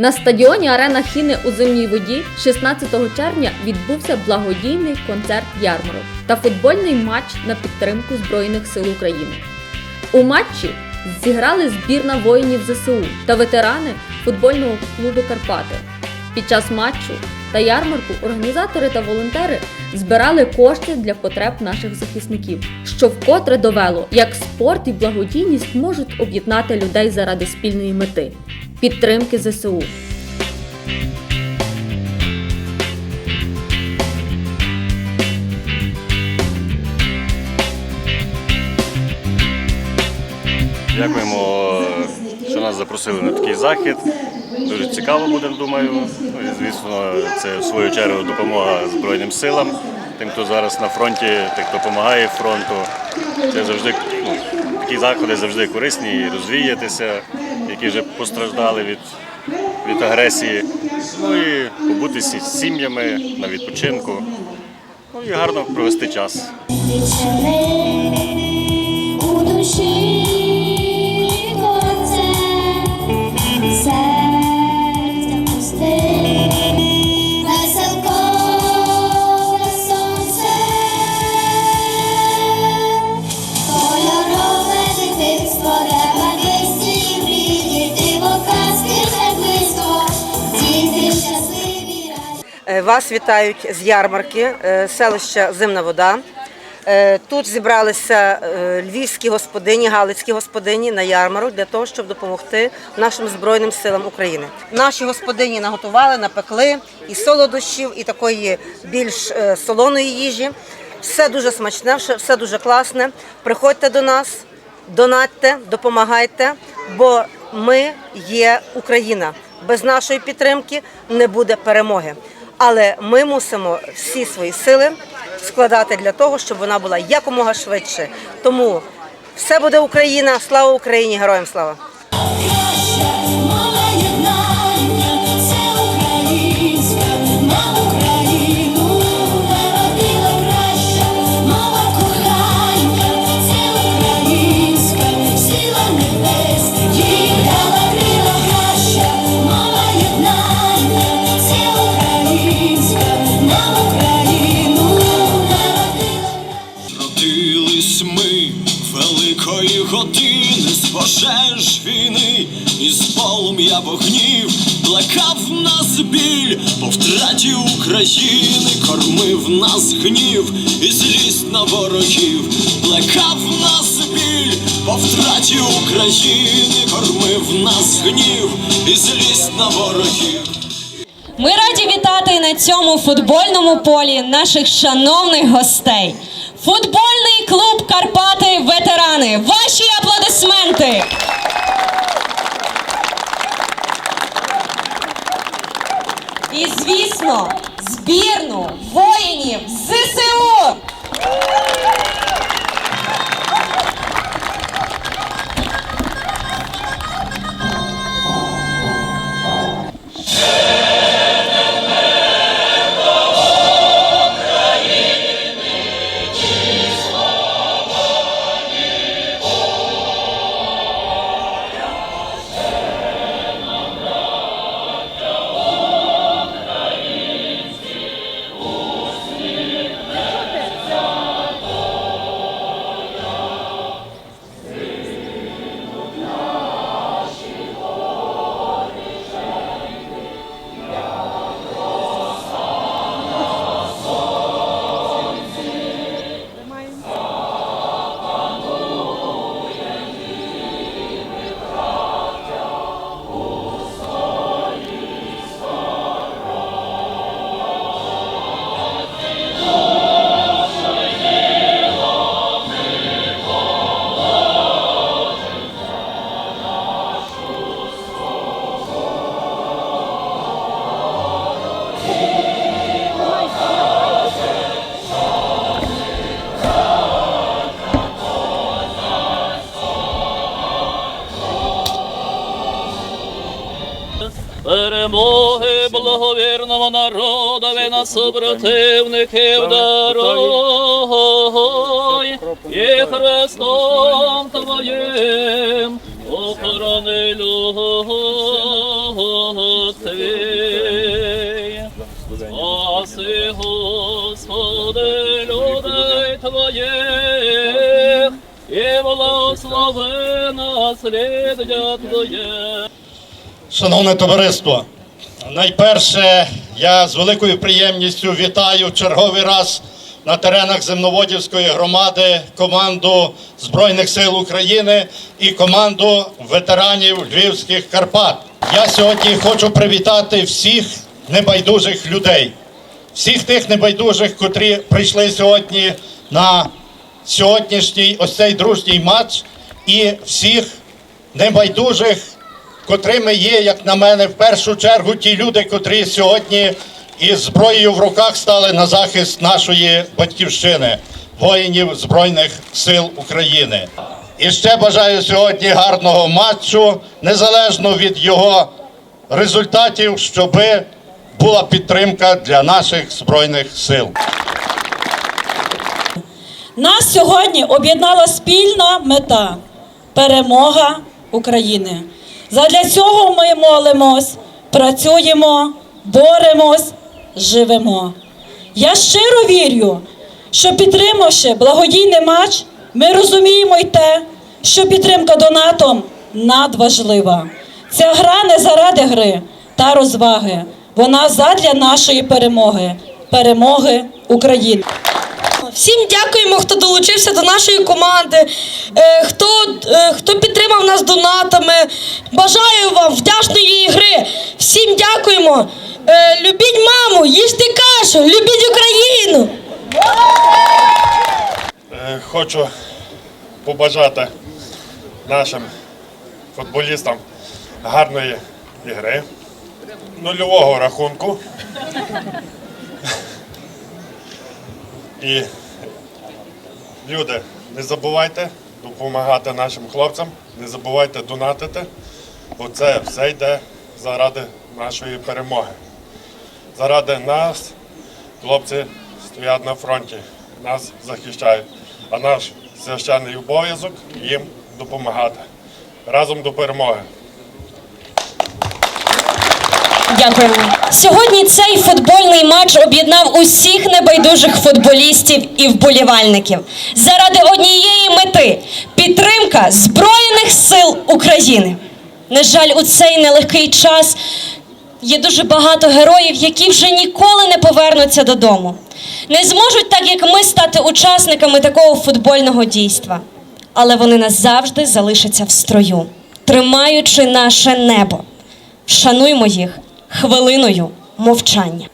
На стадіоні Арена Хіни у зимній воді 16 червня відбувся благодійний концерт ярмарок та футбольний матч на підтримку Збройних сил України. У матчі зіграли збірна воїнів ЗСУ та ветерани футбольного клубу Карпати. Під час матчу та ярмарку організатори та волонтери збирали кошти для потреб наших захисників, що вкотре довело, як спорт і благодійність можуть об'єднати людей заради спільної мети підтримки ЗСУ. Дякуємо, що нас запросили на такий захід. Дуже цікаво буде, думаю. Ну і звісно, це в свою чергу допомога Збройним силам, тим, хто зараз на фронті, тим, хто допомагає фронту. Це завжди ну, такі заходи завжди корисні і розвіятися, які вже постраждали від, від агресії. Ну і побути з сім'ями на відпочинку. Ну і гарно провести час. Вас вітають з ярмарки е, селища Зимна Вода. Е, Тут зібралися е, львівські господині, галицькі господині на ярмарок для того, щоб допомогти нашим Збройним силам України. Наші господині наготували, напекли і солодощів, і такої більш солоної їжі. Все дуже смачне, все дуже класне. Приходьте до нас, донатьте, допомагайте, бо ми є Україна. Без нашої підтримки не буде перемоги. Але ми мусимо всі свої сили складати для того, щоб вона була якомога швидше. Тому все буде Україна, слава Україні, героям слава! Пожеж війни, і з полум'я вогнів плекав нас біль по втраті України, кормив нас гнів і злість на ворогів, плекав нас біль по втраті України, кормив нас гнів і злість на ворогів. Ми раді вітати на цьому футбольному полі наших шановних гостей. Футбольний клуб Карпати Ветерани. Ваші аплодисменти. І звісно, збірну воїнів ЗСУ. Благовірного народові на супротивників даруй, і Христом Твоїм охорони люд. Твій. Спаси, Господи, людей Твоїх, і благослови насліддя Твоє. Шановне товариство, найперше я з великою приємністю вітаю в черговий раз на теренах Земноводівської громади команду Збройних сил України і команду ветеранів Львівських Карпат. Я сьогодні хочу привітати всіх небайдужих людей, всіх тих небайдужих, котрі прийшли сьогодні на сьогоднішній ось цей дружній матч, і всіх небайдужих котрими є, як на мене, в першу чергу ті люди, котрі сьогодні із зброєю в руках стали на захист нашої батьківщини, воїнів Збройних сил України. І ще бажаю сьогодні гарного матчу, незалежно від його результатів, щоб була підтримка для наших збройних сил. Нас сьогодні об'єднала спільна мета перемога України. Задля цього ми молимось, працюємо, боремось, живемо. Я щиро вірю, що підтримавши благодійний матч, ми розуміємо й те, що підтримка донатом надважлива. Ця гра не заради гри та розваги. Вона задля нашої перемоги, перемоги України. Всім дякуємо, хто долучився до нашої команди, е, хто, е, хто підтримав нас донатами. Бажаю вам вдячної ігри. Всім дякуємо. Е, Любіть маму, їжте кашу, любіть Україну. Хочу побажати нашим футболістам гарної ігри, нульового рахунку. І люди, не забувайте допомагати нашим хлопцям, не забувайте донатити, бо це все йде заради нашої перемоги. Заради нас хлопці стоять на фронті, нас захищають. А наш священний обов'язок їм допомагати. Разом до перемоги. Дякуємо. Сьогодні цей футбольний матч об'єднав усіх небайдужих футболістів і вболівальників заради однієї мети підтримка Збройних сил України. На жаль, у цей нелегкий час є дуже багато героїв, які вже ніколи не повернуться додому. Не зможуть, так як ми, стати учасниками такого футбольного дійства. Але вони назавжди залишаться в строю, тримаючи наше небо. Шануймо їх хвилиною мовчання.